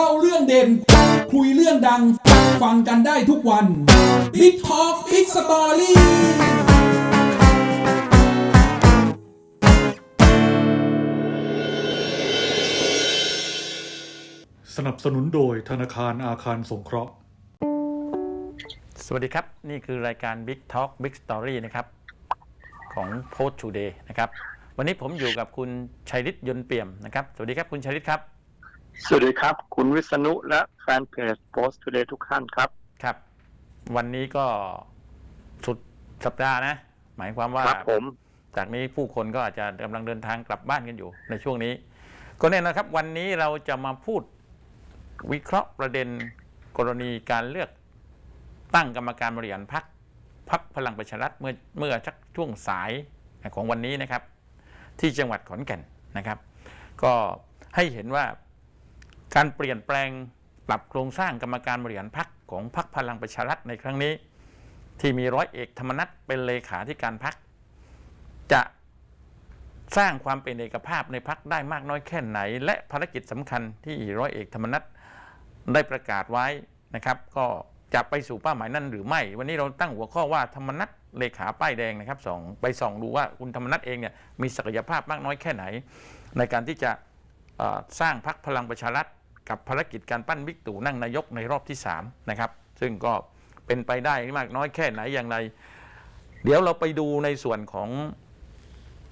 เล่าเรื่องเด่น คุยเรื่องดัง ฟังกันได้ทุกวัน Big Talk Big Story สนับสนุนโดยธนาคารอาคารสงเคราะห์ สวัสดีครับ นี่คือรายการ Big Talk Big Story นะครับ ของ Post Today นะครับ วันนี้ผมอยู่กับคุณชัยฤทธิ์ยนต์เปี่ยมนะครับ สวัสดีครับคุณชัยฤทธิ์ครับ สวัสดีครับ คุณวิษณุและแฟนเพจ Post Today ทุกท่านครับ ครับ วันนี้ก็สุดสัปดาห์นะ หมายความว่าครับผม จากนี้ผู้คนก็อาจจะกำลังเดินทางกลับบ้านกันอยู่ในช่วงนี้ ก็แน่นอนครับ วันนี้เราจะมาพูดวิเคราะห์ประเด็นกรณีการเลือกตั้งกรรมการบริหารพรรคพรรคพลังประชารัฐเมื่อเมื่อชักช่วงสายของวันนี้นะครับ ที่จังหวัดขอนแก่นนะครับ ก็ให้เห็นว่า การเปลี่ยนแปลงปรับโครงสร้างกรรมการบริหารพรรคของพรรคพลังประชารัฐในครั้งนี้ ที่มีร้อยเอกธรรมนัฐเป็นเลขาธิการพรรคจะสร้างความเป็นเอกภาพในพักได้มากน้อยแค่ไหน และภารกิจสำคัญที่ร้อยเอกธรรมนัฐได้ประกาศไว้นะครับ ก็จะไปสู่เป้าหมายนั้นหรือไม่ วันนี้เราตั้งหัวข้อว่าธรรมนัฐเลขาป้ายแดงนะครับสองไปส่องดูว่าคุณธรรมนัฐเองเนี่ยมีศักยภาพมากน้อยแค่ไหน ในการที่จะสร้างพักพลังประชารัฐ กับภารกิจการปั้นบิ๊กตู่นั่งนายกในรอบที่สามนะครับซึ่งก็เป็นไปได้มากน้อยแค่ไหนอย่างไร เดี๋ยวเราไปดูในส่วนของ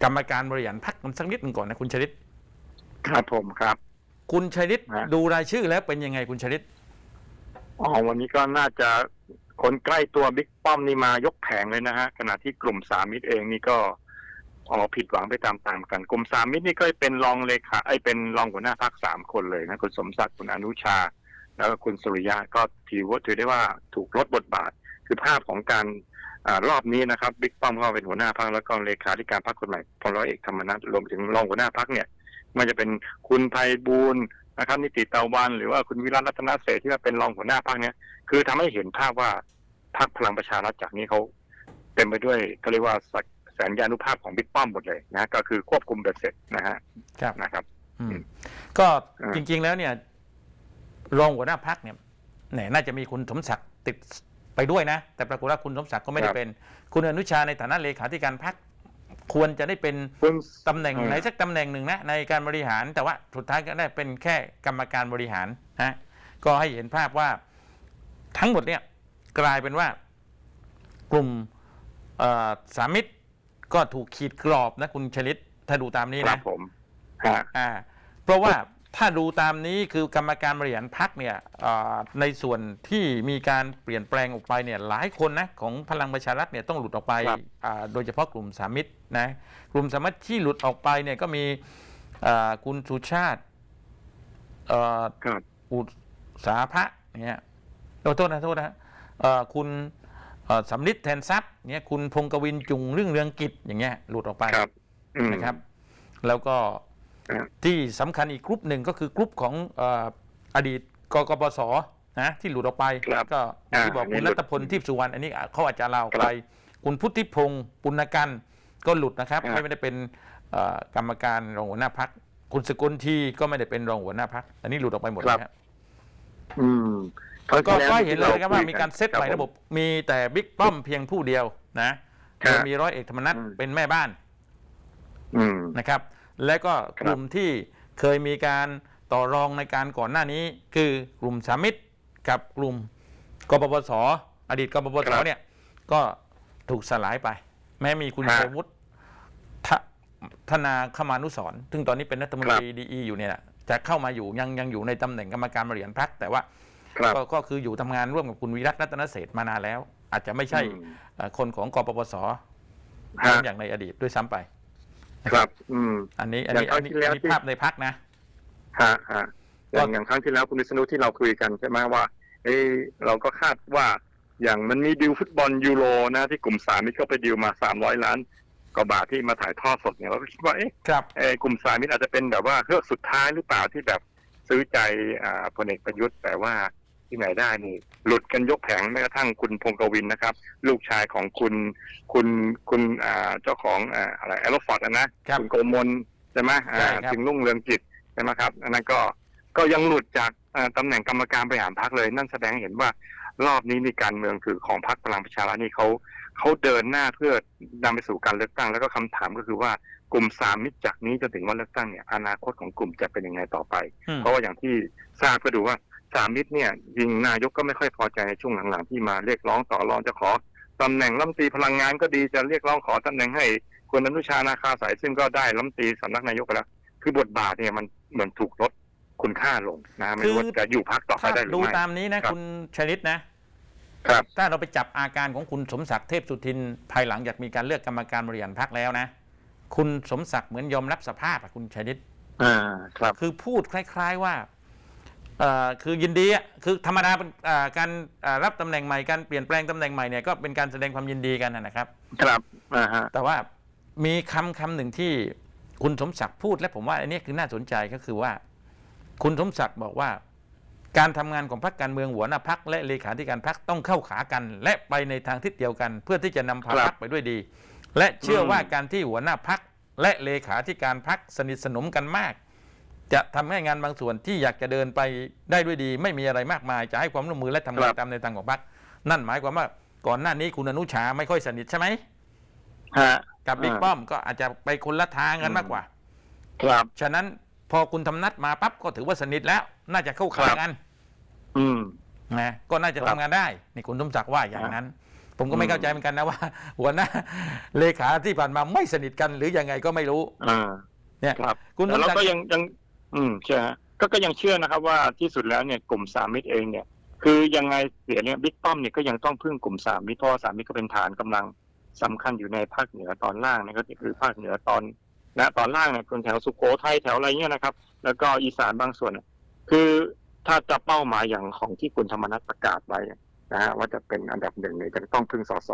กรรมการบริหารพรรคกันสักนิดหนึ่งก่อนนะคุณชริตครับผมครับ คุณชริตฮะ ดูรายชื่อแล้วเป็นยังไงคุณชริตอ๋อวันนี้ก็น่าจะคนใกล้ตัวบิ๊กป้อมนี่มายกแผงเลยนะฮะขณะที่กลุ่มสามิตรเองนี่ก็ อ๋อผิดหวังไปตามๆกันกลุ่มสามมิตรนี่ก็เป็นรองเลขาไอ้เป็นรองหัวหน้าพรรคสามคนเลยนะคุณสมศักดิ์คุณอนุชา แล้วก็คุณสุริยะก็ถือว่าถือได้ว่าถูกลดบทบาท คือภาพของการอรอบนี้นะครับบิ๊กป้อมก็เป็นหัวหน้าพรรคแล้วก็เลขาธิการพรรคนใหม่พลร้อยเอกธรรมนัฐรวมถึงรองหัวหน้าพรรคเนี่ย มันจะเป็นคุณไพบูลย์นะครับนิติตะวันหรือว่าคุณวิรัตรัตนเศรษฐ์ที่ว่าเป็นรองหัวหน้าพรรคเนี่ย คือทำให้เห็นภาพว่าพรรคพลังประชารัฐจากนี้เขาเต็มไปด้วยเขาเรียกว่าสัก สนยานุภาพของบิ๊กป้อมหมดเลยนะก็คือควบคุมเบ็ดเสร็จนะฮะครับนะครับอืมอืมก็อ่าจริง ๆ แล้วเนี่ย รองหัวหน้าพักเนี่ยแหนน่าจะมีคุณสมศักดิ์ติดไปด้วยนะ แต่ปรากฏว่าคุณสมศักดิ์ก็ไม่ได้เป็น คุณอนุชาในฐานะเลขาธิการพักควรจะได้เป็นคุณตำแหน่งอืมไหนสักตำแหน่งหนึ่งนะในการบริหาร แต่ว่าสุดท้ายก็ได้เป็นแค่กรรมการบริหารนะก็ให้เห็นภาพว่าทั้งหมดเนี่ยกลายเป็นว่ากลุ่มเอ่อสามิตร ก็ถูกขีดกรอบนะคุณชลิตถ้าดูตามนี้ครันะบผมฮะอ่า เพราะว่าถ้าดูตามนี้คือกรรมการบริหารพักเนี่ยอ่าในส่วนที่มีการเปลี่ยนแปลงออกไปเนี่ยหลายคนนะของพลังประชารัฐเนี่ยต้องหลุดออกไปครับอ่าโดยเฉพาะกลุ่มสามิตรนะกลุ่มสามิตรที่หลุดออกไปเนี่ยก็มีอ่าคุณสุชาติเอ่อครับ อุตสาพะเนี่ยโอ้โทษนะโทษนะเอ่อคุณเอ่อ สำลิดแทนทรัพย์เนี่ยคุณพงกวินจุงเรื่องเรืองกิจอย่างเงี้ยหลุดออกไปครับอืมนะครับ แล้วก็ครับที่สำคัญอีกกลุ่มหนึ่งก็คือกลุ่มของเอ่ออดีตกกปสนะที่หลุดออกไปครับก็อ่าที่บอกอันนี้คุณหลุรัดตพลทิพย์สุวรรณอันนี้เขาอาจจะลาออกครับไป คุณพุทธิพงศ์ปุณกันก็หลุดนะครับครับไม่ได้เป็นเอ่อกรรมการรองหัวหน้าพักคุณสกุลทีก็ไม่ได้เป็นรองหัวหน้าพักอันนี้หลุดออกไปหมดเลยครับอืมครั้ง ก็ที่แวก็เห็นเลยนะครับว่าที่มีการเซตใหม่คระบบ มีแต่บิ๊กป้อมเพียงผู้เดียวนะครับโดยมีร้อยเอกธรรมนัฐอืมเป็นแม่บ้านอืมนะครับ และก็ครับกลุ่มที่เคยมีการต่อรองในการก่อนหน้านี้ คือกลุ่มสามิตรกับกลุ่มกปปสอดีตกปปสเนี่ยก็ถูกสลายไป แม้มีคุณฮะชัยวุฒิทะธนาคมานุสรณ์ซึ่งตอนนี้เป็นรัฐมนตรีดีอยู่เนี่ยนะจะเข้ามาอยู่ยังยังอยู่ในตำแหน่งกรรมการบริหารพรรคแต่ว่า ครับก็ก็คืออยู่ทำงานร่วมกับคุณวิรัตรัตนเศรษฐ์มานานแล้ว อาจจะไม่ใช่อืม เอ่อคนของกปปสฮะอย่างในอดีตด้วยซ้ำไป ครับ อืม อันนี้อันนี้อย่างครั้อันงนี้ที่แล้วอันนี้ที่ ภาพในพักนะ ฮะฮะอย่างอย่างครั้งที่แล้วคุณวิษณุที่เราคุยกันใช่ไหมว่า เอ้เราก็คาดว่า อย่างมันมีดิวฟุตบอลยูโรนะที่กลุ่มสามนี่ก็ไปดิวมาสามร้อยล้านกว่าบาทที่มาถ่ายทอดสดเนี่ยเราก็คิดว่าเอ๊ะครับ เอ่อกลุ่มสามนี่อาจจะเป็นแบบว่าเฮือกสุดท้ายหรือเปล่าที่แบบซื้อใจอ่าพลเอกประยุทธ์แต่ว่า ที่ไหนได้นี่หลุดกันยกแผงแม้กระทั่งคุณพงกวินนะครับ ลูกชายของคุณคุณคุณอ่าเจ้าของอ่าอะไรแอโรฟอร์ดนะครับณโกมลใช่ไหมอ่าใช่ครับถึงรุ่งเรืองกิจใช่ไหมครับอันนั้นก็ก็ยังหลุดจากเอ่อตำแหน่งกรรมการบริหารพรรคเลย นั่นแสดงให้เห็นว่ารอบนี้มีการเมืองคือของพรรคพลังประชารัฐนี่เขาเขาเดินหน้าเพื่อนำไปสู่การเลือกตั้ง แล้วก็คำถามก็คือว่ากลุ่มสามมิตรจากนี้จนถึงวันเลือกตั้งเนี่ยอนาคตของกลุ่มจะเป็นยังไงต่อไปอืมเพราะว่าอย่างที่ทราบก็ดูว่า สามมิตรเนี่ยยิงนายกก็ไม่ค่อยพอใจในช่วงหลังๆที่มาเรียกร้องต่อรองจะขอตำแหน่งรัฐมนตรีพลังงานก็ดีจะเรียกร้องขอตำแหน่งให้คุณอนุชานาคาสายซึ่งก็ได้รัฐมนตรีสำนักนายกไปแล้วคือบทบาทเนี่ยมันเหมือนถูกลดคุณค่าลงนะไม่รู้ว่าจะอยู่พักต่อไปถ้าได้หรือดูไม่ตามนี้นะครับคุณชลิตนะครับถ้าเราไปจับอาการของคุณสมศักดิ์เทพสุทินภายหลังจากมีการเลือกกรรมการบริหารพรรคแล้วนะ คุณสมศักดิ์เหมือนยอมรับสภาพอะคุณชลิตอ่าครับ คือพูดคล้าย ๆ ว่าเอ่อ คือยินดีอะคือธรรมดาเป็นอ่าการอ่ารับตำแหน่งใหม่การเปลี่ยนแปลงตำแหน่งใหม่เนี่ยก็เป็นการแสดงความยินดีกันนะนะครับ ครับอ่าฮะแต่ว่ามีคำคำหนึ่งที่คุณสมศักดิ์พูดและผมว่าอันนี้คือน่าสนใจก็คือว่า คุณสมศักดิ์บอกว่า การทำงานของพรรคการเมืองหัวหน้าพรรคและเลขาธิการพรรคต้องเข้าขากัน และไปในทางทิศเดียวกัน เพื่อที่จะนำพาพรรคไปด้วยดี และเชื่อว่าการที่หัวหน้าพรรคและเลขาธิการพรรคสนิทสนมกันมาก จะทำให้งานบางส่วนที่อยากจะเดินไปได้ด้วยดี ไม่มีอะไรมากมายจะให้ความร่วมมือและทำงานตามในทางของพรรคนั่นหมายความว่าก่อนหน้านี้คุณอนุชาไม่ค่อยสนิทใช่ไหมฮะกับบิ๊กอ่าป้อมก็อาจจะไปคนละทางกันอืมมากกว่า ครับ ฉะนั้นพอคุณทำนัดมาปั๊บก็ถือว่าสนิทแล้ว น่าจะเข้าขาครับกัน อืมนะก็น่าจะครัทำบงานได้นี่คุณสมศักดิ์ว่าอย่างนั้น ผมก็ไม่อืมเข้าใจเหมือนกันนะว่า หัวหน้าเลขาที่ผ่านมาไม่สนิทกันหรือยังไงก็ไม่รู้อ่าเนี่ยครับคุณสแต่มเราศักดิ์ก็ยังยัง อืมใช่ฮะก็ก็ยังเชื่อนะครับว่าที่สุดแล้วเนี่ยกลุ่มสามมิตรเองเนี่ย คือยังไงเสียเนี่ยบิ๊กป้อมเนี่ยก็ยังต้องพึ่งกลุ่มสามมิตรเพราะว่าสามมิตรก็เป็นฐานกำลังสำคัญอยู่ในภาคเหนือตอนล่างนะก็คือภาคเหนือตอนนะตอนล่างเนี่ยคนแถวสุโขทัยแถวอะไรเงี้ยนะครับ แล้วก็อีสานบางส่วนเนี่ยคือถ้าจะเป้าหมายอย่างของที่คุณธรรมนัฐประกาศไว้นะฮะว่าจะเป็นอันดับหนึ่งเนี่ยจะต้องพึ่งสส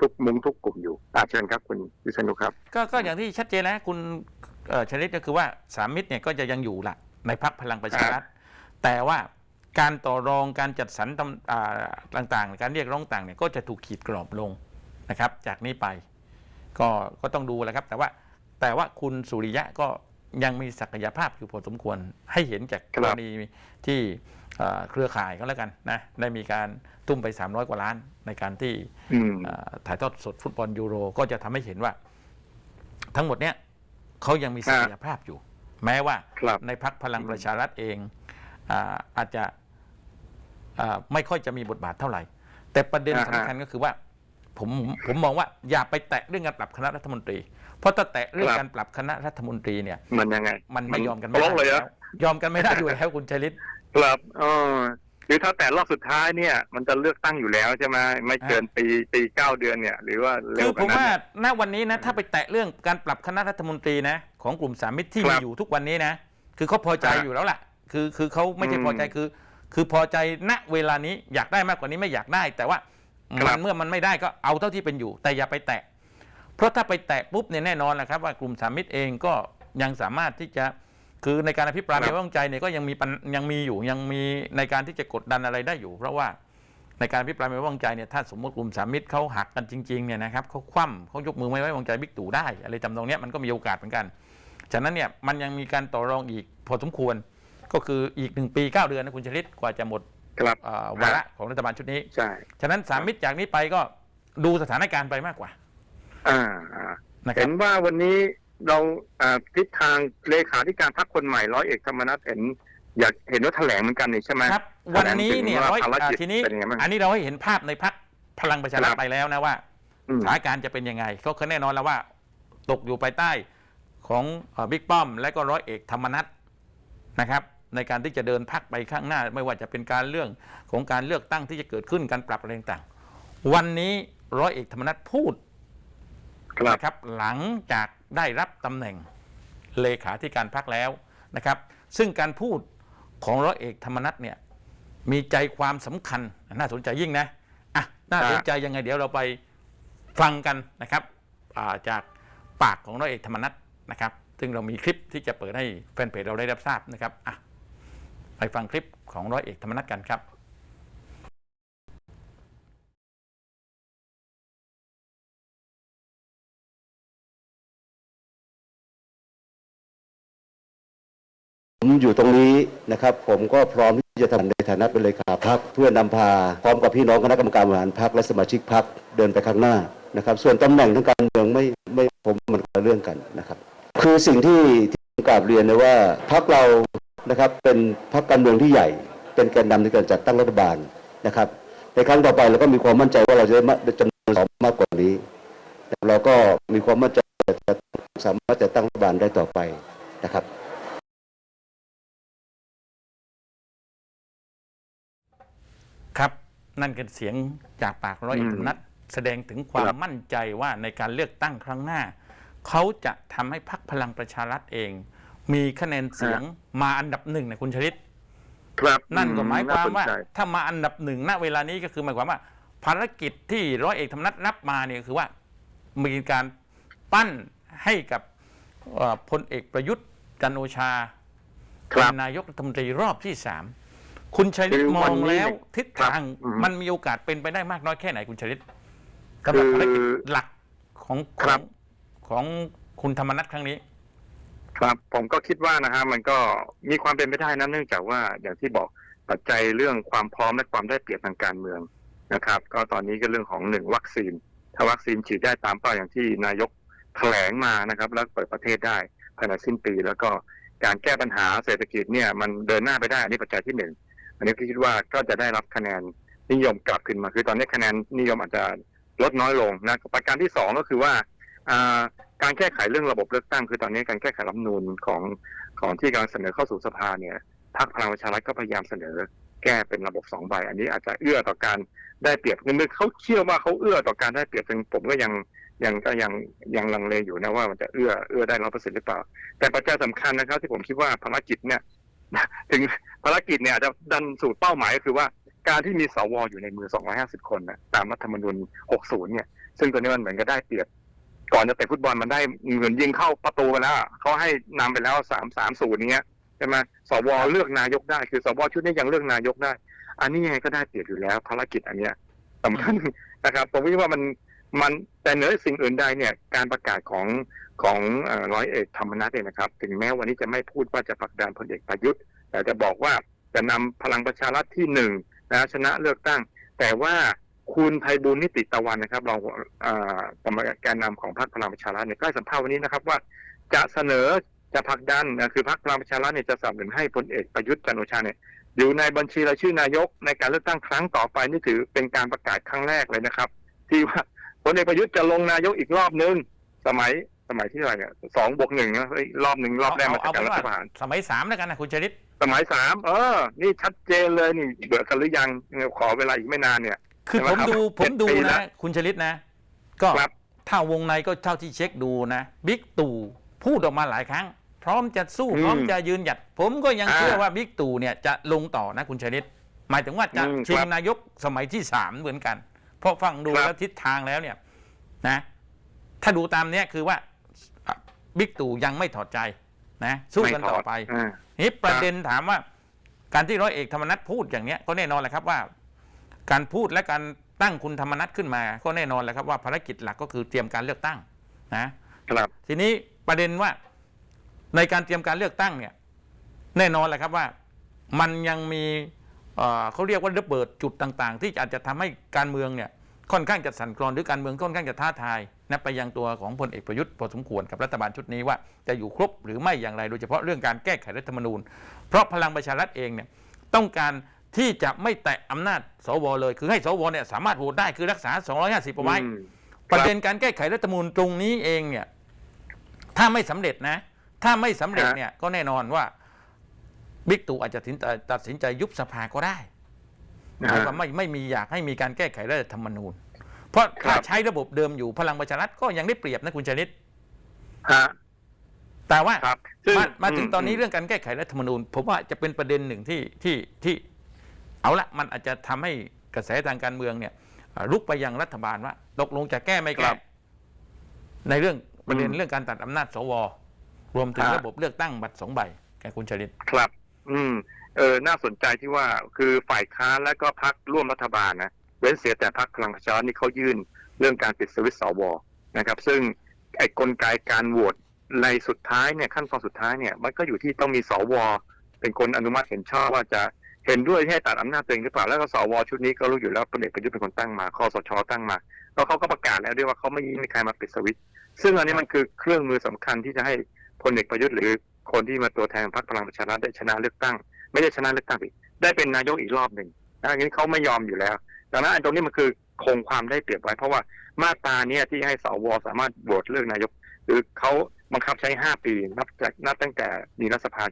ทุกมุมทุกกลุ่มอยู่อาเชิญครับคุณวิษณุครับ ก็ก็อย่างที่ชัดเจนแล้วคุณ ชลิตก็คือว่าสามมิตรเนี่ยก็จะยังอยู่ละในพักพลังประชารัฐแต่ว่าการต่อรองการจัดสรรตำอ่าต่างๆ การเรียกร้องต่างเนี่ยก็จะถูกขีดกรอบลงนะครับ จากนี้ไปก็ก็ต้องดูแหละครับ แต่ว่าแต่ว่าคุณสุริยะก็ยังมีศักยภาพอยู่พอสมควรให้เห็นจากครักบรณีที่เอ่อเครือข่ายก็แล้วกันนะได้มีการตุ้มไป 300 กว่าล้าน ในการที่อืมเอ่อถ่ายทอดสดฟุตบอลยูโร ก็จะทำให้เห็นว่า ทั้งหมดเนี้ย เขายังมีศักยภาพอยู่ แม้ว่าครับในพักพลังประชารัฐเองอาอาจจะอ่าไม่ค่อยจะมีบทบาทเท่าไหร่ แต่ประเด็นอ่าฮะสำคัญก็คือว่าผมผมมองว่าอย่าไปแตะเรื่องการปรับคณะรัฐมนตรี เพราะถ้าแตะเรื่องการปรับคณะรัฐมนตรีเนี่ย มันยังไง มันไม่ยอมกันไม่ร้ได้องเลยแล้อะวยอมกันไม่ได้อยู่แล้วคุณชัยฤทธิ์ครับเออ หรือถ้าแต่รอบสุดท้ายเนี่ย มันจะเลือกตั้งอยู่แล้วใช่ไหมไม่เกินปีปีเก้าเดือนเนี่ย หรือว่าเร็คืวอกผว่ามนั้นว่าเนี่ยณวันนี้นะถ้าไปแตะเรื่องการปรับคณะรัฐมนตรีนะ ของกลุ่มสามมิตรที่ครัมีบอยู่ทุกวันนี้นะ คือเขาพอใจฮะอยู่แล้วล่ะ คือคือเขาไม่ใช่อืมพอใจคือ คือพอใจณเวลานี้อยากได้มากกว่านี้ไม่อยากได้ แต่ว่าครัมับ นเมื่อมันไม่ได้ก็เอาเท่าที่เป็นอยู่ แต่อย่าไปแตะ เพราะถ้าไปแตะปุ๊บเนี่ยแน่นอนแหละครับว่ากลุ่มสามมิตรเองก็ยังสามารถที่จะ คือในการอภิปรายครับไม่ไว้วางใจเนี่ยก็ยังมีปัญยังมีอยู่ยังมีในการที่จะกดดันอะไรได้อยู่ เพราะว่าในการอภิปรายไม่ไว้วางใจเนี่ยถ้าสมมติกลุ่มสามมิตรเขาหักกันจริงๆเนี่ยนะครับเขาคว่ำเขายกมือไม่ไว้วางใจบิ๊กตู่ได้อะไรทำนองเนี้ยมันก็มีโอกาสเหมือนกัน ฉะนั้นเนี่ยมันยังมีการต่อรองอีกพอสมควร ก็คืออีกหนึ่งปีเก้าเดือนนะคุณชลิตกว่าจะหมดครับเอ่อวาระของรัฐบาลชุดนี้ ใช่ ฉะนั้นสามมิตรจากนี้ไปก็ดูสถานการณ์ไปมากกว่าอ่าอ่านะครัเห็บนว่าวันนี้ เราอ่าทิศทางเลขาธิการพรรคคนใหม่ร้อยเอกธรรมนัฐเห็นอยากเห็นว่าแถลงเหมือนกันนี่ใช่ไหมครับ วันนี้เนี่ยแถลงถึงร้อยว่าภารอ่ากิจทีนี้เป็นยังไงบ้างอันนี้เราให้เห็นภาพในพักพลังประชารัฐครับไปแล้วนะว่าอืมสถานการณ์จะเป็นยังไงก็คือแน่นอนแล้วว่า ตกอยู่ภายใต้ของเอ่อบิ๊กป้อม และก็ร้อยเอกธรรมนัฐนะครับ ในการที่จะเดินพักไปข้างหน้า ไม่ว่าจะเป็นการเรื่องของการเลือกตั้งที่จะเกิดขึ้นการปรับอะไรต่างๆวันนี้ร้อยเอกธรรมนัฐพูดครับนะครับหลังจาก ได้รับตำแหน่งเลขาธิการพักแล้วนะครับ ซึ่งการพูดของร้อยเอกธรรมนัฐเนี่ยมีใจความสำคัญน่าสนใจยิ่งนะอะน่าสนใจยังไงเดี๋ยวเราไปฟังกันนะครับาจากปากของร้อยเอกธรรมนัฐนะครับ ซึ่งเรามีคลิปที่จะเปิดให้แฟนเพจเราได้รับทราบนะครับอะไปฟังคลิปของร้อยเอกธรรมนัฐกันครับ อยู่ตรงนี้นะครับ ผมก็พร้อมที่จะทำในฐานะเป็นเลขาพักเพื่อนำพาพร้อมกับพี่น้องคณะกรรมการบริหารพักและสมาชิกพักเดินไปข้างหน้านะครับ ส่วนตำแหน่งทางการเมืองไม่ไม่ผมมันคนละเรื่องกันนะครับ คือสิ่งที่ที่ผมกราบเรียนนะว่าพักเรานะครับเป็นพักการเมืองที่ใหญ่ เป็นแกนนำในการจัดตั้งรัฐบาลนะครับในครั้งต่อไปเราก็มีความมั่นใจว่าเราจะได้มาจำนวนสองมากกว่านี้เราก็มีความมั่นใจจะสามารถจะตั้งรัฐบาลได้ต่อไปนะครับ ครับ นั่นคือเสียงจากปากร้อยเอกอืมธรรมนัฐแสดงถึงความครับมั่นใจว่าในการเลือกตั้งครั้งหน้า เขาจะทำให้พรรคพลังประชารัฐเอง มีคะแนนเสียงมาอันดับหนึ่งนะคุณชลิตครับนั่นก็หมายความว่าน่สนใจถ้ามาอันดับหนึ่งณเวลานี้ก็คือหมายความว่า ภารกิจที่ร้อยเอกธรรมนัฐรับมาเนี่ยคือว่ามีการปั้นให้กับเอ่อพลเอกประยุทธ์จันทร์โอชาคเป็รันบนายกรัฐมนตรีรอบที่สาม คุณชัยฤทคือธิ์มวัอนงนี้แล้วเนี่ยทิศครับทางอืมมันมีโอกาสเป็นไปได้มากน้อยแค่ไหนคุณชัยฤทธิ์สำหรับคือภารกิจหลักของขครัองบ ของคุณธรรมนัฐครั้งนี้ ครับผมก็คิดว่านะฮะมันก็มีความเป็นไปได้นะเนื่องจากว่าอย่างที่บอกปัจจัยเรื่องความพร้อมและความได้เปรียบทางการเมืองนะครับ ก็ตอนนี้ก็เรื่องของหนึ่งวัคซีน ถ้าวัคซีนฉีดได้ตามเป้าอย่างที่นายกแถลงมานะครับ แล้วเปิดประเทศได้ภายในสิ้นปี แล้วก็การแก้ปัญหาเศรษฐกิจเนี่ยมันเดินหน้าไปได้อันนี้ปัจจัยที่หนึ่ง อันนี้คิดว่าก็จะได้รับคะแนนนิยมกลับขึ้นมา คือตอนนี้คะแนนนิยมอาจจะลดน้อยลงนะประการที่สองก็คือว่าการแก้ไขเรื่องระบบเลือกตั้ง คือตอนนี้การแก้ไขรัฐนูญของของที่กำลังเสนอเข้าสู่สภาเนี่ยพรรคพลังประชารัฐก็พยายามเสนอแก้เป็นระบบสองใบ อันนี้อาจจะเอื้อต่อการได้เปรียบเงินเขาเชื่อว่าเขาเอื้อต่อการได้เปรียบซึ่งผมก็ยังยังก็ยังยังลังเลอยู่นะว่ามันจะเอื้อเอื้อได้ร้อยเปอร์เซ็นต์หรือเปล่า แต่ปัจจัยสำคัญนะครับ ที่ผมคิดว่าภารกิจเนี่ย ถึงภารกิจเนี่ยอาจจะดันสู่เป้าหมายก็คือว่าการที่มีสวอยู่ในมือ 250 คนนะตามรัฐธรรมนูญ 60 เนี่ย ซึ่งตัวนี้มันเหมือนกับได้เปรียบ ก่อนจะเตะฟุตบอลมันได้เงินยิงเข้าประตูไปแล้วเขาให้นำไปแล้วสามสามศูนย์เนี้ยใช่ไหมสวเลือกนายกได้ คือสวชุดนี้ยังเลือกนายกได้ อันนี้ยังไงก็ได้เปรียบอยู่แล้ว ภารกิจอันเนี้ยสำคัญนะครับผมคิดว่ามันมันแต่เหนือสิ่งอื่นใดเนี่ย การประกาศของ ของร้อยเอกธรรมนัฐเนี่ยนะครับ ถึงแม้วันนี้จะไม่พูดว่าจะผลักดันพลเอกประยุทธ์ แต่จะบอกว่าจะนำพลังประชารัฐที่หนึ่งนะชนะเลือกตั้ง แต่ว่าคุณไพบูลนิติตะวันนะครับรองกรรมการนนำของพรรคพลังประชารัฐเนี่ยใกล้สัมภาษณ์วันนี้นะครับว่าจะเสนอจะผลักดันนะคือพรรคพลังประชารัฐเนี่ยจะสนับสนุนให้พลเอกประยุทธ์จันโอชาเนี่ยอยู่ในบัญชีรายชื่อนายกในการเลือกตั้งครั้งต่อไปนี่ถือเป็นการประกาศครั้งแรกเลยนะครับ ที่ว่าพลเอกประยุทธ์จะลงนายกอีกรอบนึงสมัย สมัยที่เท่าไหร่เนี่ยสองบวกหนึ่งนะเฮ้ยรอบหนึ่งรอบแรกมาจากการรัฐประหารสมัยสามแล้วกันนะคุณชลิตสมัยสามเออ นี่ชัดเจนเลยนี่เบื่อกันหรือยังขอเวลาอีกไม่นานเนี่ย คือใช่ไหผมมครับดูผเจ็มดดูปีแล้นะวคุณชลิตนะ ก็ครับถ้าวงในก็เท่าที่เช็คดูนะบิ๊กตู่พูดออกมาหลายครั้ง พร้อมจะสู้อืมพร้อมจะยืนหยัด ผมก็ยังอ่าเชื่อว่าบิ๊กตู่เนี่ยจะลงต่อนะคุณชลิตหมายถึงว่าจะอืมชิงครับนายกสมัยที่สามเหมือนกัน เพราะฟังดูครับแล้วทิศทางแล้วเนี่ย นะ ถ้าดูตามเนี้ยคือว่าอะ บิ๊กตู่ยังไม่ถอดใจนะสู้กันต่อไปอ่านี่ประเด็นถามว่า การที่ร้อยเอกธรรมนัฐพูดอย่างเนี้ยก็แน่นอนแหละครับว่า การพูดและการตั้งคุณธรรมนัฐขึ้นมา ก็แน่นอนแหละครับว่าภารกิจหลักก็คือเตรียมการเลือกตั้งนะครับทีนี้ประเด็นว่าในการเตรียมการเลือกตั้งเนี่ย แน่นอนแหละครับว่ามันยังมีเอ่อเขาเรียกว่าระเบิดจุดต่าง ๆ ที่อาจจะทำให้การเมืองเนี่ย ค่อนข้างจะสั่นคลอนหรือการเมืองค่อนข้างจะท้าทายนะไปยังตัวของพลเอกประยุทธ์พอสมควรกับรัฐบาลชุดนี้ว่าจะอยู่ครบหรือไม่อย่างไรโดยเฉพาะเรื่องการแก้ไขรัฐธรรมนูญ เพราะพลังประชารัฐเองเนี่ยต้องการที่จะไม่แตะอำนาจสวเลย คือให้สวเนี่ยสามารถโหวตได้คือรักษา 250เอาไว้อืมประเด็นการแก้ไขรัฐธรรมนูญตรงนี้เองเนี่ยถ้าไม่สำเร็จนะ ถ้าไม่สำเร็จฮะเนี่ยก็แน่นอนว่าบิ๊กตู่อาจจะตัดสินใจตัดสินใจยุบสภาก็ได้ หมายความไม่ไม่มีอยากให้มีการแก้ไขรัฐธรรมนูญ เพราะถ้าครับใช้ระบบเดิมอยู่พลังประชารัฐก็ยังได้เปรียบนะคุณชนิดฮะแต่ว่าครับซึ่งมามาถึงตอนนี้มเรื่องการแก้ไขรัฐธรรมนูญผมว่าจะเป็นประเด็นหนึ่งที่ที่ที่ เอาละมันอาจจะทำให้กระแสทางการเมืองเนี่ยอ่าลุกไปยังรัฐบาลว่าตกลงจะแก้ไม่คแก้รับในเรื่องประเด็นอืมเรื่องการตัดอำนาจสวรวมถึงฮะ ระบบเลือกตั้งบัตรสองใบแกคุณชลิต ครับ อืม เออน่าสนใจที่ว่าคือฝ่ายค้านและก็พักร่วมรัฐบาลนะเว้นเสียแต่พักพลังประชารัฐนี่เขายื่นเรื่องการปิดสวิตสวนะครับ ซึ่งไอ้กลไกการโหวตในสุดท้ายเนี่ยขั้นตอนสุดท้ายเนี่ยมันก็อยู่ที่ต้องมีสวเป็นคนอนุมัติเห็นชอบว่าจะเห็นด้วยให้ตัดอำนาจตัวเองหรือเปล่าแล้วก็สวชุดนี้ก็รู้อยู่แล้วพลเอกประยุทธ์เป็นคนตั้งมาคอสชตั้งมาแล้วเขาก็ประกาศแล้วด้วยว่าเขาไม่มีใครมาปิดสวิตซึ่งอันนี้มันคือเครื่องมือสำคัญที่จะให้พลเอกประยุทธ์หรือคนที่มาตัวแทนพรรคพลังประชารัฐได้ชนะเลือกตั้ง ไม่ได้ชนะเลือกตั้งอีกได้เป็นนายกอีกรอบหนึ่งนะงั้นเขาไม่ยอมอยู่แล้วดังนั้นอันตรงนี้มันคือคงความได้เปรียบไว้ เพราะว่ามาตราเนี่ยที่ให้สวสามารถโหวตเลือกนายก หรือเขาบังคับใช้ห้าปีนับจากนับตั้งแต่มีรัฐสภา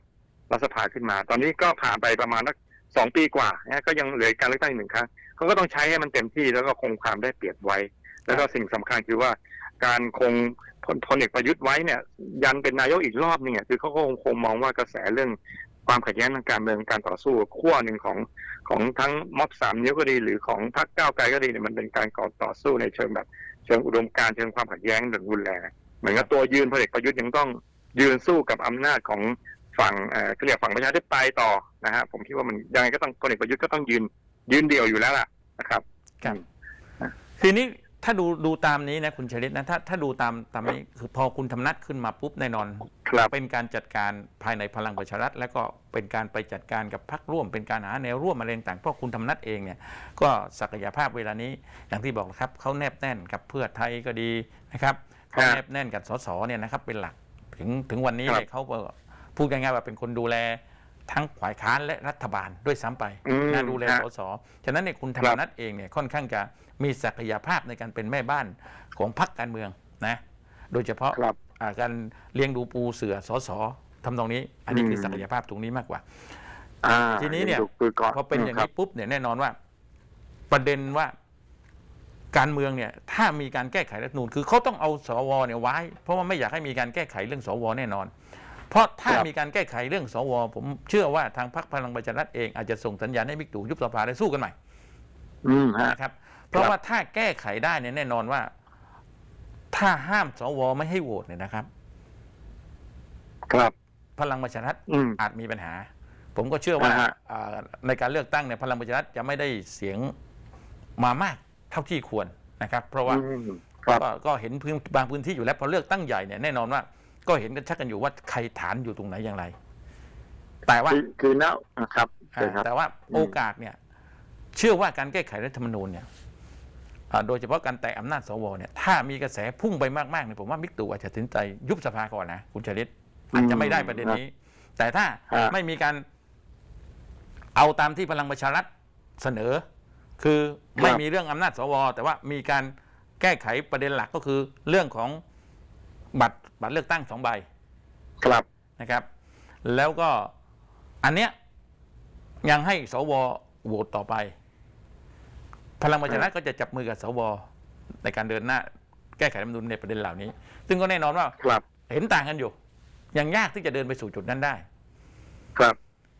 รัฐสภาขึ้นมา ตอนนี้ก็ผ่านไปประมาณสักสองปีกว่านะก็ยังเหลือการเลือกตั้งอีกหนึ่งครั้งเขาก็ต้องใช้ให้มันเต็มที่แล้วก็คงความได้เปรียบไว้ แล้วก็สิ่งสำคัญคือว่าการคงพลพลเอกประยุทธ์ไว้เนี่ย ยันเป็นนายกอีกรอบนึงเนี่ยคือเขาก็คงคงมองว่ากระแสเรื่อง ความขัดแย้งทางการเมืองการต่อสู้ขั้วหนึ่งของของทั้งม็อบสามนิ้วก็ดีหรือของพรรคก้าวไกลก็ดีเนี่ยมันเป็นการก่อต่อสู้ในเชิงแบบ เชิงอุดมการณ์เชิงความขัดแย้งอย่างรุนแรงเหมือนกับตัวยืนพลเอกประยุทธ์ยังต้องยืนสู้กับอำนาจของฝั่งเอ่อเขาเรียกฝั่งประชาธิปไตยต่อนะฮะผมคิดว่ามันยังไงก็ต้องพลเอกประยุทธ์ก็ต้องยืนยืนเดียวอยู่แล้วล่ะนะครับครับทีนี้ ถ้าดูดูตามนี้นะคุณชลิตนะถ้าถ้าดูตามตามนี้คือพอคุณธรรมนัฐขึ้นมาปุ๊บแน่นอน ครับ เป็นการจัดการภายในพลังประชารัฐแล้วก็เป็นการไปจัดการกับพรรคร่วม เป็นการหาแนวร่วมอะไรต่างๆเพราะคุณธรรมนัฐเองเนี่ยก็ศักยภาพเวลานี้อย่างที่บอกนะครับเขาแนบแน่นกับเพื่อไทยก็ดีนะครับเขาครับแนบแน่นกับสสเนี่ยนะครับเป็นหลักถึงถึงวันนี้ครับเนี่ยเขาก็พูดง่ายๆว่าเป็นคนดูแล ทั้งฝ่ายค้านและรัฐบาลด้วยซ้ำไปอืมนะดูแลฮะสสฉะนั้นเนี่ยคุณธรรมนัฐเองเนี่ยค่อนข้างจะมีศักยภาพในการเป็นแม่บ้านของพรรคการเมืองนะโดยเฉพาะครับอ่าการเลี้ยงดูปูเสือสอสอทำตรงนี้ อันนี้คือม ศักยภาพตรงนี้มากกว่า อ่าทีนี้เนี่ย ดูคือก่อนพอเป็นอย่างครันี้บปุ๊บเนี่ยแน่นอนว่า ประเด็นว่าการเมืองเนี่ย ถ้ามีการแก้ไขรัฐธรรมนูญคือเขาต้องเอาสวเนี่ยไว้ เพราะว่าไม่อยากให้มีการแก้ไขเรื่องสวแน่นอน เพราะถ้าครับมีการแก้ไขเรื่องสวผมเชื่อว่าทางพรรคพลังประชารัฐเองอาจจะส่งสัญญาณให้บิ๊กตู่ยุบสภาได้สู้กันใหม่อืมฮะนะครับ เพราะว่าถ้าแก้ไขได้เนี่ยแน่นอนว่า ถ้าห้ามสวไม่ให้โหวตเนี่ยนะครับ ครับพลังประชารัฐอืมอาจมีปัญหา ผมก็เชื่อว่าอ่าฮะอ่าในการเลือกตั้งเนี่ยพลังประชารัฐจะไม่ได้เสียงมามากเท่าที่ควรนะครับ เพราะว่าอืมครับก็ก็เห็นพื้นบางพื้นที่อยู่แล้วพอเลือกตั้งใหญ่เนี่ยแน่นอนว่า ก็เห็นกันชัดกันอยู่ว่าใครฐานอยู่ตรงไหนอย่างไร แต่ว่าคือคือณอะครับอ่าเชิญครับ แต่ว่าอืมโอกาสเนี่ย เชื่อว่าการแก้ไขรัฐธรรมนูญเนี่ยอ่าโดยเฉพาะการแตะอำนาจสวเนี่ยถ้ามีกระแสพุ่งไปมากๆเนี่ยผมว่ามิกตู่อาจจะตัดสินใจยุบสภาก่อนนะคุณชลิตอาจจะไม่ได้ประเด็นนี้ แต่ถ้าฮะไม่มีการเอาตามที่พลังประชารัฐเสนอ คือไม่มีเรื่องอำนาจสว แต่ว่ามีการแก้ไขประเด็นหลักก็คือเรื่องของบัตร บัตรเลือกตั้งสองใบครับนะครับ แล้วก็อันเนี้ยยังให้สวโหวตต่อไป พลังประชารัฐก็จะจับมือกับสวในการเดินหน้า แก้ไขรัฐธรรมนูญในประเด็นเหล่านี้ ซึ่งก็แน่นอนว่าครับ เห็นต่างกันอยู่ ยังยากที่จะเดินไปสู่จุดนั้นได้ ครับ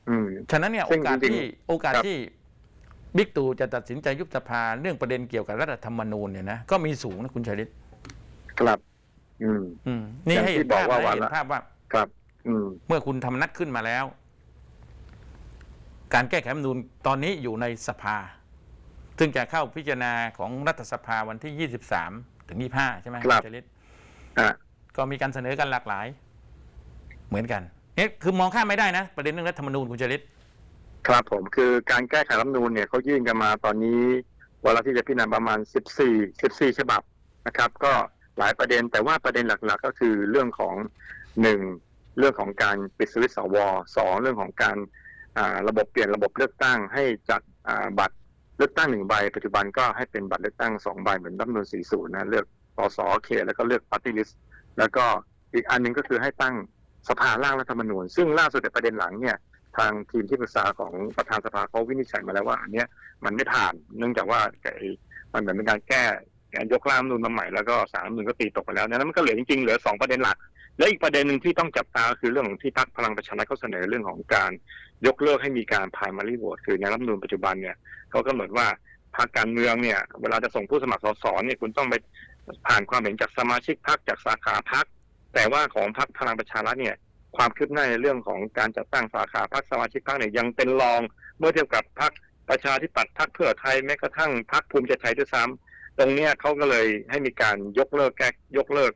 อืม ฉะนั้นเนี่ยโอซึ่งกาสจริงๆที่โอกาสครับ ที่บิ๊กตู่จะตัดสินใจยุบสภาเรื่องประเด็นเกี่ยวกับรัฐธรรมนูญเนี่ยนะก็มีสูงนะคุณชัยฤทธิ์ ครับ อืม อืมนี่อย่างให้ที่เห็นบอกภาพว่านะให้เห็วันละนภาพว่า ครับ อืม เมื่อคุณทำนัดขึ้นมาแล้ว การแก้ไขรัฐธรรมนูญตอนนี้อยู่ในสภา ซึ่งจะเข้าพิจารณาของรัฐสภาวันที่ 23 ถึง 25 ใช่ไหมครับณชัยฤทธิ์อะก็มีการเสนอกันหลากหลาย เหมือนกันเนี่ยคือมองข้ามไม่ได้นะ ประเด็นเรื่องรัฐธรรมนูญคุณชัยฤทธิ์ครับผมคือการแก้ไขรัฐธรรมนูญเนี่ยเขายื่นกันมาตอนนี้ เวลาที่จะพิจารณาประมาณ 14 14 ฉบับนะครับ ก็ หลายประเด็นแต่ว่าประเด็นหลักๆ ก็คือเรื่องของหนึ่งเรื่องของการปิดสวิตช์สวสองเรื่องของการระบบเปลี่ยนระบบเลือกตั้ง ให้จากอ่าบัตรเลือกตั้งหนึ่งใบปัจจุบันก็ให้เป็นบัตรเลือกตั้งสองใบเหมือนรัฐธรรมนูญ40นะเลือกสสเขตแล้วก็เลือกปาร์ตี้ลิสต์แล้วก็อีกอันหนึงก็คือให้ตั้งสภาร่างรัฐธรรมนูญ ซึ่งล่าสุดในประเด็นหลังเนี่ยทางทีมที่ปรึกษาของประธานสภาเขาวินิจฉัยมาแล้วว่าอันเนี้ยมันไม่ผ่าน เนื่องจากว่ามันเหมือนเป็นการแก้ ยกร่างรัฐธรรมนูนมาใหม่แล้วก็สารรัฐธรรมนูนก็ตีตกไปแล้วนั้นมันก็เหลือจริงๆเหลือสองประเด็นหลัก และอีกประเด็นหนึ่งที่ต้องจับตาคือเรื่องของที่พรรคพลังประชารัฐเขาเสนอเรื่องของการยกเลิกให้มีการ primary vote คือในรัฐธรรมนูญปัจจุบันเนี่ยเขากำหนดว่าพรรคการเมืองเนี่ยเวลาจะส่งผู้สมัครสสเนี่ยคุณต้องไปผ่านความเห็นจากสมาชิกพรรคจากสาขาพรรคแต่ว่าของพรรคพลังประชารัฐเนี่ยความคืบหน้าในเรื่องของการจัดตั้งสาขาพรรคสมาชิกพรรคเนี่ยยังเป็นรอง เมื่อเทียบกับพรรคประชาธิปัตย์พรรคเพื่อไทยแม้กระทั่งพรรคภูมิใจไทยด้วยซ้ำ ตรงเนี้ยเขาก็เลยให้มีการยกเลิกแก้ยกเลิก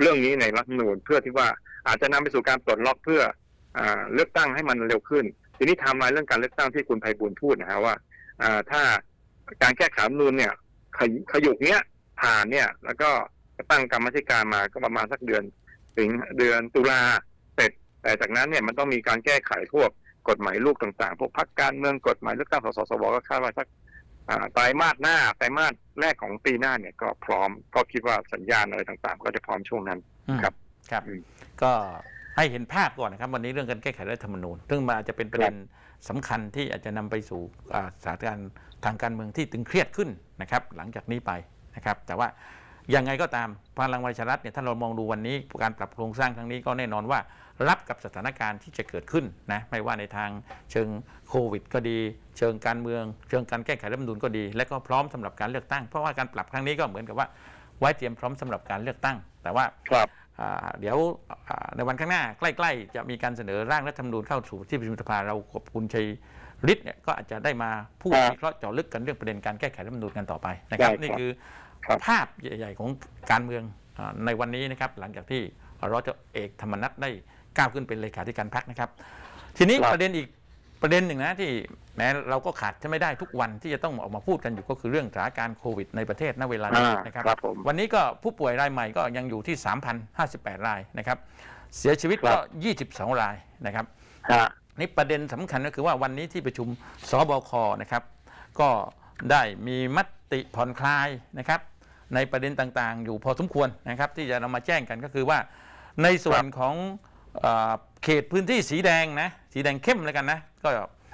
เรื่องนี้ในรัฐมนูญเพื่อที่ว่าอาจจะนำไปสู่การปลดล็อกเพื่ออเลือกตั้งให้มันเร็วขึ้น ทีนี้ทำลายเรื่องการเลือกตั้งที่คุณไพบูลพูดนะฮะว่าอ่าถ้าการแก้ไขรัฐมนูญเนี่ยขยขยุกเนี้ยผ่านเนี่ย แล้วก็ตั้งกรรมธิการมาก็ประมาณสักเดือนถึงเดือนตุลาเสร็จแต่จากนั้นเนี่ยมันต้องมีการแก้ไขพวกกฎหมายลูกต่างๆ พวกพักการเมืองกฎหมายเลือกตั้งสสสวก็คาดว่าสัก ไตรมาสหน้าไตรมาสแรกของปีหน้าเนี่ยก็พร้อมก็คิดว่าสัญญาณอะไรต่างๆ ก็จะพร้อมช่วงนั้นอืมครับครับอืมก็ให้เห็นภาพก่อนนะครับ วันนี้เรื่องการแก้ไขรัฐธรรมนูญซึ่งมันอาจจะเป็นประเด็นสำคัญที่อาจจะนำไปสู่อ่าสถานการณ์ทางการเมืองที่ตึงเครียดขึ้นนะครับ หลังจากนี้ไปนะครับ แต่ว่า ยังไงก็ตามพลังประชารัฐเนี่ยถ้าเรามองดูวันนี้การปรับโครงสร้างครั้งนี้ก็แน่นอนว่ารับกับสถานการณ์ที่จะเกิดขึ้นนะไม่ว่าในทางเชิงโควิด ก็ดี เชิงการเมือง เชิงการแก้ไขรัฐธรรมนูญก็ดี และก็พร้อมสำหรับการเลือกตั้งเพราะว่าการปรับครั้งนี้ก็เหมือนกับว่า ไว้เตรียมพร้อมสำหรับการเลือกตั้ง แต่ว่าครับอ่าเดี๋ยวอ่าในวันข้างหน้าใกล้ ๆ จะมีการเสนอร่างรัฐธรรมนูญเข้าสู่ที่ประชุมสภาเรากับคุณชัยฤทธิ์เนี่ยก็อาจจะได้มาพูดครับวิเคราะห์เจาะลึกกันเรื่องประเด็นการแก้ไขรัฐธรรมนูญกันต่อไปนะครับได้ครับนี่คือครับ ภาพใหญ่ๆของการเมืองอาในวันนี้นะครับ หลังจากที่ร้อยเอกธรรมนัฐได้ก้าวขึ้นเป็นเลขาธิการพรรคนะครับ ทีนี้ครับประเด็นอีกประเด็นหนึ่งนะที่แม้เราก็ขาดจะไม่ได้ทุกวันที่จะต้องออกมาพูดกันอยู่ก็คือเรื่องสถานการณ์โควิดในประเทศณเวลานี้อ่านะครับครับผมวันนี้ก็ผู้ป่วยรายใหม่ก็ยังอยู่ที่ 3,058 รายนะครับ เสียชีวิตก็ 22 รายนะครับฮะนี่ประเด็นสำคัญก็คือว่าวันนี้ที่ประชุมสบคนะครับ ก็ได้มีมติผ่อนคลายนะครับ ในประเด็นต่างๆ อยู่พอสมควรนะครับ ที่จะนำมาแจ้งกันก็คือว่า ในส่วนของเออเขตพื้นที่สีแดงนะสีแดงเข้มแล้วกันนะก็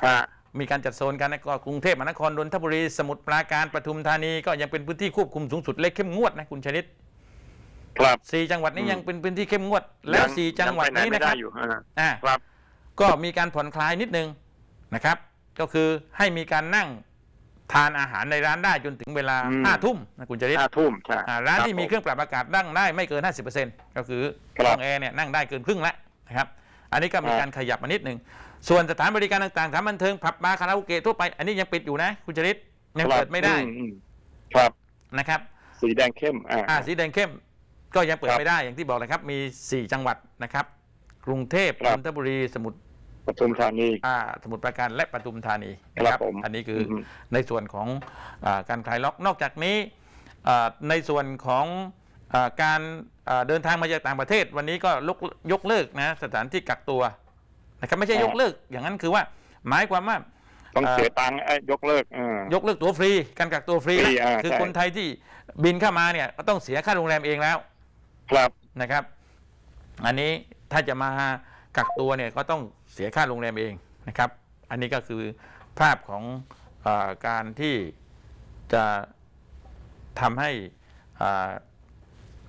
ฮะมีการจัดโซนกันนะก็กรุงเทพมหานครนนทบุรีสมุทรปราการปทุมธานีก็ยังเป็นพื้นที่ควบคุมสูงสุดและเข้มงวดนะคุณชนิดครับสี่จังหวัดนี้อืมยังเป็นพื้นที่เข้มงวด แล้วยังสี่จังหวัดยัไปไนี้ไม่นะคได้รับอยู่ฮะอ่าครับก็มีการผ่อนคลายนิดนึงนะครับ ก็คือให้มีการนั่ง ทานอาหารในร้านได้จนถึงเวลาอืม ห้าทุ่มนะคุณจริตห้าทุ่มใช่ อ่าร้านที่มีเคครื่องปรับอากาศนั่งได้ไม่เกิน 50%ก็คือครับห้องแอร์เนี่ยนั่งได้เกินครึ่งแล้วนะครับอันนี้ก็มีครับการขยับมานิดนึงส่วนสถานบริการต่างๆสถานบันเทิงผับบาร์คาราโอเกะทั่วไป อันนี้ยังปิดอยู่นะคุณจริตยังครับเปิดไม่ได้อือืมครับนะครับ สีแดงเข้มอ่า อ่าสีแดงเข้มก็ยังเปิดครับไม่ได้อย่างที่บอกเลยครับมี 4 จังหวัดนะครับ กรุงเทพครับนนทบุรีสมุทร ปทุมธานี อ่าสมุทรปราการและปทุมธานีนะครับผมอันนี้คืออม ในส่วนของอาการคลายล็อกนอกจากนี้อ่าในส่วนของอาการอ่าเดินทางมาจากต่างประเทศ วันนี้ก็ยกยกเลิกนะสถานที่กักตัวนะครับไม่ใช่ยกเลิกอย่างนั้นคือว่าหมายความว่า ต้องเอ่อเสียตังค์เอ้ยยกเลิกอ่ายกเลิกตั๋วฟรีการกักตัวฟรีฟรีแล้วอ่าคือใช่ คนไทยที่บินเข้ามาเนี่ยก็ต้องเสียค่าโรงแรมเองแล้วครับ นะครับ อันนี้ถ้าจะมากักตัวเนี่ยก็ต้องเสียค่าโรงแรมเองนะครับ อันนี้ก็คือภาพของอการที่จะทำให้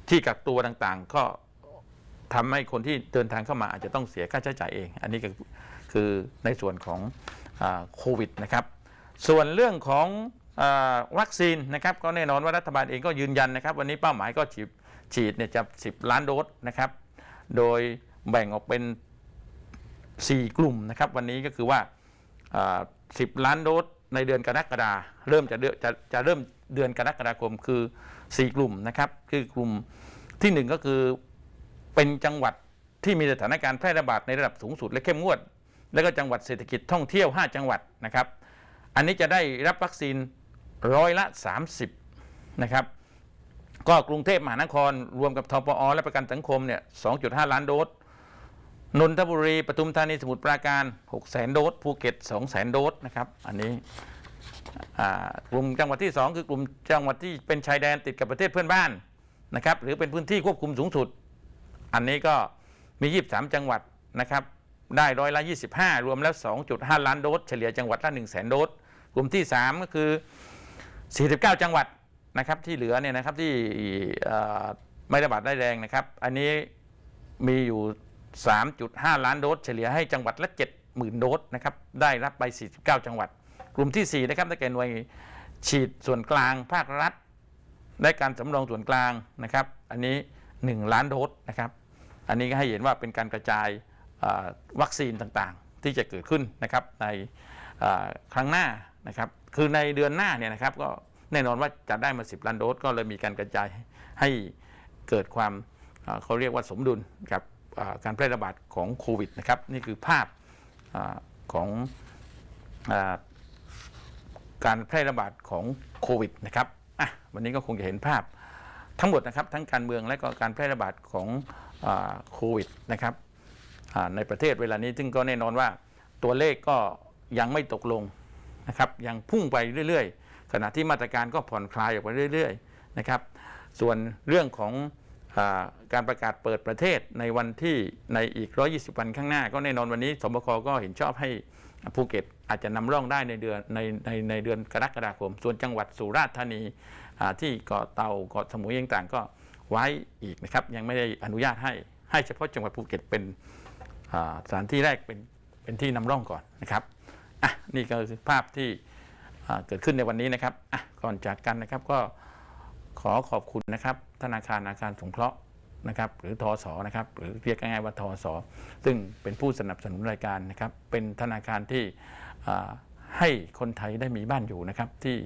ที่กักตัวต่างๆ ก็ทำให้คนที่เดินทางเข้ามาอาจจะต้องเสียค่าใช้จ่ายเอง อันนี้ก็คือในส่วนของโควิดนะครับ ส่วนเรื่องของอวัคซีนนะครับก็แน่นอนว่ารัฐบาลเองก็ยืนยันนะครับ วันนี้เป้าหมายก็ฉีดฉีดเนี่ยจะ 10 ล้านโดสนะครับ โดยแบ่งออกเป็น 4 กลุ่มนะครับวันนี้ก็คือว่า 10 ล้านโดสในเดือนกรกฎาเริ่มจะเดือนจะจะเริ่มเดือนกรกฎาคมคือ 4 กลุ่มนะครับคือกลุ่มทีหนึ่1 ก็คือเป็นจังหวัดที่มีสถานการณ์แพร่ระบาดในระดับสูงสุดและเข้มงวด แล้วก็จังหวัดเศรษฐกิจท่องเที่ยว 5 จังหวัดนะครับ อันนี้จะได้รับวัคซีนร้อยละ 30นะครับก็กรุงเทพมหานครรวมกับทปอและประกันสังคมเนี่ย 2.5 ล้านโดส นนทบุรีปทุมธานีสมุทรปราการ6แสนโดสภูเก็ต2แสนโดสนะครับ อันนี้กลุ่มจังหวัดที่ 2 คือกลุ่มจังหวัดที่เป็นชายแดนติดกับประเทศเพื่อนบ้านนะครับ หรือเป็นพื้นที่ควบคุมสูงสุด อันนี้ก็มี 23 จังหวัดนะครับ ได้ร้อยละ 25 รวมแล้ว 2.5 ล้านโดสเฉลี่ยจังหวัดละ1 0 0 0 0โดสกลุ่มที่ 3 ก็คือ 49 จังหวัดนะครับที่เหลือเนี่ยนะครับที่ไม่ระบาดได้แรงนะครับ อันนี้มีอยู่ 3.5 ล้านโดส เฉลี่ยให้จังหวัดละ 70,000 โดสนะครับได้รับไป 49 จังหวัด กลุ่มที่ 4 นะครับได้แก่หน่วยฉีดส่วนกลางภาครัฐ ได้การสำรองส่วนกลางนะครับ อันนี้ 1 ล้านโดสนะครับ อันนี้ก็ให้เห็นว่าเป็นการกระจายวัคซีนต่างๆ ที่จะเกิดขึ้นนะครับในครั้งหน้านะครับคือในเดือนหน้าเนี่ยนะครับก็แน่นอนว่าจะได้มา 10 ล้านโดสก็เลยมีการกระจายให้เกิดความเขาเรียกว่าสมดุลกับ การแพร่ระบาดของโควิดนะครับนี่คือภาพอของอการแพร่ระบาดของโควิดนะครับอะวันนี้ก็คงจะเห็นภาพทั้งหมดนะครับทั้งการเมืองและก็การแพร่ระบาดของโควิดนะครับในประเทศเวลานี้ซึ่งก็แน่นอนว่าตัวเลขก็ยังไม่ตกลงนะครับยังพุ่งไปเรื่อย ๆ ขณะที่มาตรการก็ผ่อนคลายออกไปเรื่อย ๆ นะครับ ส่วนเรื่องของ การประกาศเปิดประเทศในวันที่ในอีก 120 วันข้างหน้า ก็แน่นอนวันนี้สบคก็เห็นชอบให้ภูเก็ตอาจจะนำร่องได้ในเดือนในในในเดือนกรกฎาคม ส่วนจังหวัดสุราษฎร์ธานีที่เกาะเต่าเกาะสมุยต่างๆก็ไว้อีกนะครับ ยังไม่ได้อนุญาตให้ให้เฉพาะจังหวัดภูเก็ตเป็นสถานที่แรกเป็นเป็นที่นำร่องก่อนนะครับอะนี่ก็คือภาพที่เกิดขึ้นในวันนี้นะครับอะก่อนจากกันนะครับก็ ขอขอบคุณนะครับ ธนาคารอาคารสงเคราะห์นะครับ หรือทอสอนะครับ หรือเรียกง่ายๆว่าทอสอซึ่งเป็นผู้สนับสนุนรายการนะครับ เป็นธนาคารที่ให้คนไทยได้มีบ้านอยู่นะครับ ที่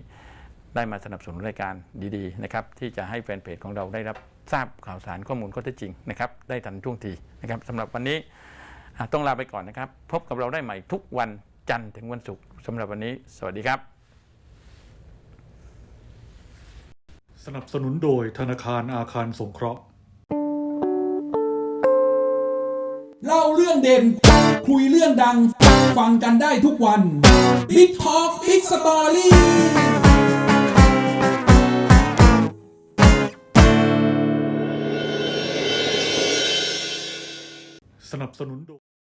ได้มาสนับสนุนรายการดีๆนะครับ ที่จะให้แฟนเพจของเราได้รับทราบข่าวสารข้อมูลข้อเท็จจริงนะครับ ได้ทันท่วงทีนะครับสำหรับวันนี้ต้องลาไปก่อนนะครับ พบกับเราได้ใหม่ทุกวันจันทร์ถึงวันศุกร์สำหรับวันนี้ สวัสดีครับ สนับสนุนโดยธนาคารอาคารสงเคราะห์ เล่าเรื่องเด่น คุยเรื่องดัง ฟังกันได้ทุกวัน Big Talk Big Story สนับสนุนโดย